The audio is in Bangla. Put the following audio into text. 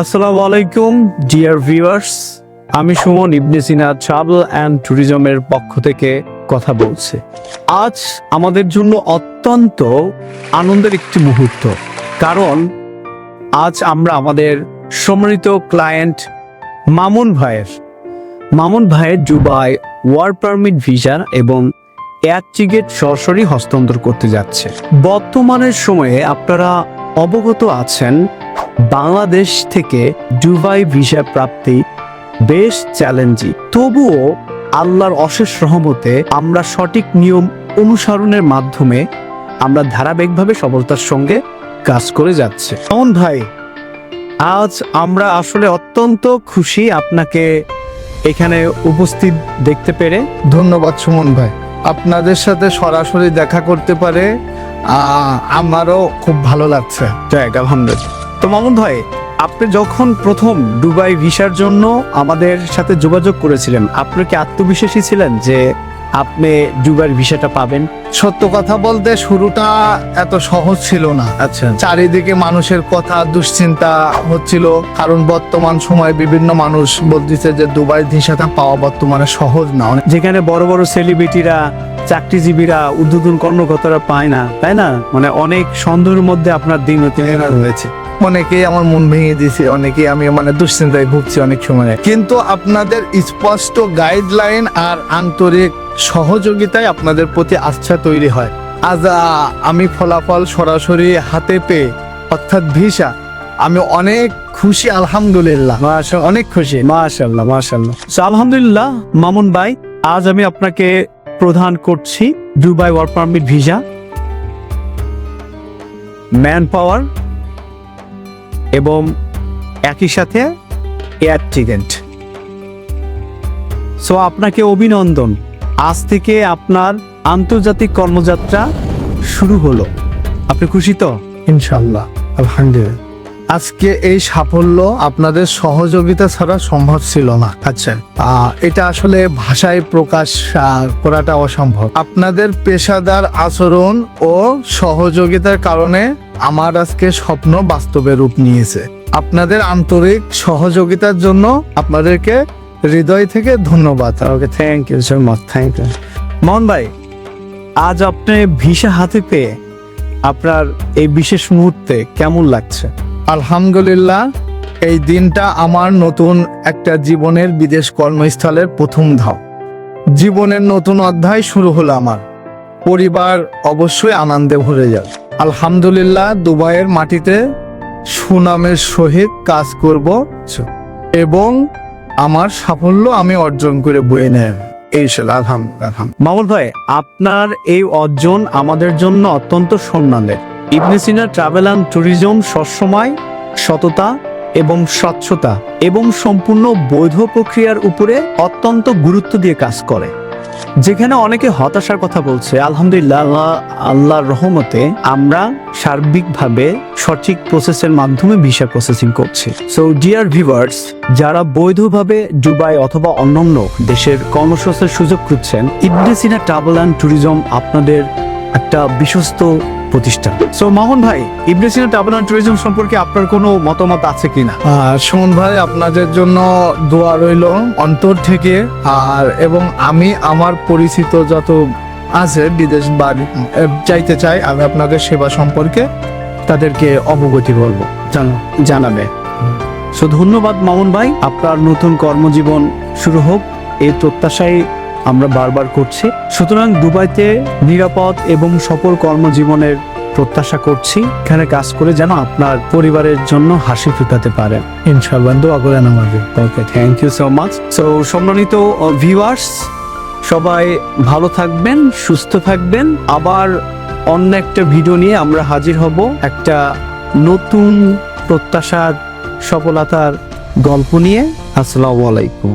আসসালামু আলাইকুম ডিয়ার ভিউয়ার্স আমি সুমন ইবনে সিনা ট্রাভেল অ্যান্ড ট্যুরিজমের পক্ষ থেকে কথা বলছি। আজ আমাদের জন্য অত্যন্ত আনন্দের একটি মুহূর্ত। কারণ আজ আমরা আমাদের সম্মানিত ক্লায়েন্ট মামুন ভাইয়ের। মামুন ভাইয়ের দুবাই ওয়ার্ক পারমিট ভিসা এবং এয়ার টিকিট সরাসরি হস্তান্তর করতে যাচ্ছে। বর্তমানের সময়ে আপনারা অবগত আছেন বাংলাদেশ থেকে দুবাই ভিসা প্রাপ্তি বেশ চ্যালেঞ্জিং। তবুও আল্লাহর অশেষ রহমতে আমরা সঠিক নিয়ম অনুসরণের মাধ্যমে আমরা ধারাবাহিকভাবে সফলতার সঙ্গে কাজ করে যাচ্ছে। অমন ভাই আজ আমরা আসলে অত্যন্ত খুশি আপনাকে এখানে উপস্থিত দেখতে পেরে। ধন্যবাদ সুমন ভাই। আপনাদের সাথে সরাসরি দেখা করতে পারে আমারও খুব ভালো লাগছে। যাক আলহামদুলিল্লাহ। তো মামুন ভাই আপনি যখন প্রথম দুবাই ভিসার জন্য আমাদের সাথে যোগাযোগ করেছিলেন আপনি কি আত্মবিশ্বাসী ছিলেন যে আপনি দুবাইয়ের ভিসাটা পাবেন? সত্য কথা বলতে শুরুটা এত সহজ ছিল না। আচ্ছা। চারিদিকে মানুষের কথা দুশ্চিন্তা হচ্ছিল কারণ বর্তমান সময়ে বিভিন্ন মানুষ বলতেছে যে দুবাই ভিসাটা পাওয়া বর্তমানে সহজ না। যেখানে বড় বড় সেলিব্রিটিরা চাকরিজীবীরা উদ্বোধন কর্মকর্তারা পায় না তাই না? মানে অনেক সন্দেহের মধ্যে আপনার দিন অতিবাহিত হয়েছে। অনেকেই আমার মন ভেঙে দিয়েছে অনেকেই আমি মানে দুশ্চিন্তায় ভুগছি অনেক সময়। কিন্তু আপনাদের স্পষ্ট গাইডলাইন আর আন্তরিক সহযোগিতায় আপনাদের প্রতি আস্থা তৈরি হয়। আজ আমি ফলাফল সরাসরি হাতে পেয়ে অর্থাৎ ভিসা আমি অনেক খুশি আলহামদুলিল্লাহ। অনেক খুশি। মাশাল্লাহ মাশাল্লাহ। আলহামদুলিল্লাহ মামুন ভাই আজ আমি আপনাকে প্রদান করছি Dubai work permit visa. Manpower এবং একই সাথে এয়ার সো আপনাকে অভিনন্দন। আজ থেকে আপনার আন্তর্জাতিক কর্মযাত্রা শুরু হলো। আপনি খুশি তো? ইনশাল্লাহ আলহামদুলিল্লাহ। আজকে এই সাফল্য আপনাদের সহযোগিতা ছাড়া সম্ভব ছিল না। আচ্ছা এটা আসলে ভাষায় প্রকাশ করাটা অসম্ভব। আপনাদের পেশাদার আচরণ ও সহযোগিতার কারণে আমার আজকে স্বপ্ন বাস্তবে রূপ নিয়েছে। আপনাদের আন্তরিক সহযোগিতার জন্য আপনাদেরকে হৃদয় থেকে ধন্যবাদ। Okay thank you so much thank you Mohan ভাই, আজ আপনি ভিসা হাতে পেয়ে আপনার এই বিশেষ মুহূর্তে কেমন লাগছে? আলহামদুলিল্লাহ, এই দিনটা আমার নতুন একটা জীবনের বিদেশ কর্মস্থলের প্রথম ধাপ। জীবনের নতুন অধ্যায় শুরু হলো আমার। পরিবার অবশ্যই আনন্দে ভরে যাবে আলহামদুলিল্লাহ, দুবাইয়ের মাটিতে সুনামের সহিত কাজ করব। এবং আমার সাফল্য আমি অর্জন করে বয়ে নেব। এই আলহামদুলিল্লাহ মামুল ভাই, আপনার এই অর্জন আমাদের জন্য অত্যন্ত সম্মানের। Ibne Sina travel and tourism সবসময় সততা এবং স্বচ্ছতা এবং সম্পূর্ণ বৈধ প্রক্রিয়ার উপরে অত্যন্ত গুরুত্ব দিয়ে কাজ করে। যেখানে অনেকে হতাশার কথা বলছে, আলহামদুলিল্লাহ, আল্লাহ, আল্লাহর রহমতে আমরা সার্বিকভাবে সঠিক প্রসেসের মাধ্যমে ভিসা প্রসেসিং করছি। সো ডিয়ার ভিভার্স যারা বৈধভাবে দুবাই অথবা অন্যান্য দেশের কর্মসংস্থার সুযোগ খুঁজছেন, Ibne Sina travel and tourism আপনাদের একটা বিশ্বস্ত প্রতিষ্ঠান। সো মোহন ভাই ইবনে সিনা ট্রাভেল ট্যুরিজম সম্পর্কে আপনার কোনো মতামত আছে কিনা? আর সুমন ভাই আপনাদের জন্য দোয়া রইল অন্তর থেকে। আর এবং আমি আমার পরিচিত যত আছে বিদেশ বাড়ি চাইতে চাই আমি আপনাদের সেবা সম্পর্কে তাদেরকে অবগতি বলব জানো জানাবে। সো ধন্যবাদ মামুন ভাই আপনার নতুন কর্মজীবন শুরু হোক এই প্রত্যাশাই আমরা বারবার করছি। সুতরাং দুবাইতে নিরাপদ এবং সফল কর্মজীবনের প্রত্যাশা করছি এখানে কাজ করে যেন আপনার পরিবারের জন্য হাসি ফুটাতে পারেন ইনশাল্লাহ দোয়া করেন আমাদের। Okay thank you so much so সম্মানিত ভিউয়ার্স সবাই ভালো থাকবেন, সুস্থ থাকবেন। আবার অন্য একটা ভিডিও নিয়ে আমরা হাজির হব একটা নতুন প্রত্যাশার সফলতার গল্প নিয়ে। আসসালামু আলাইকুম।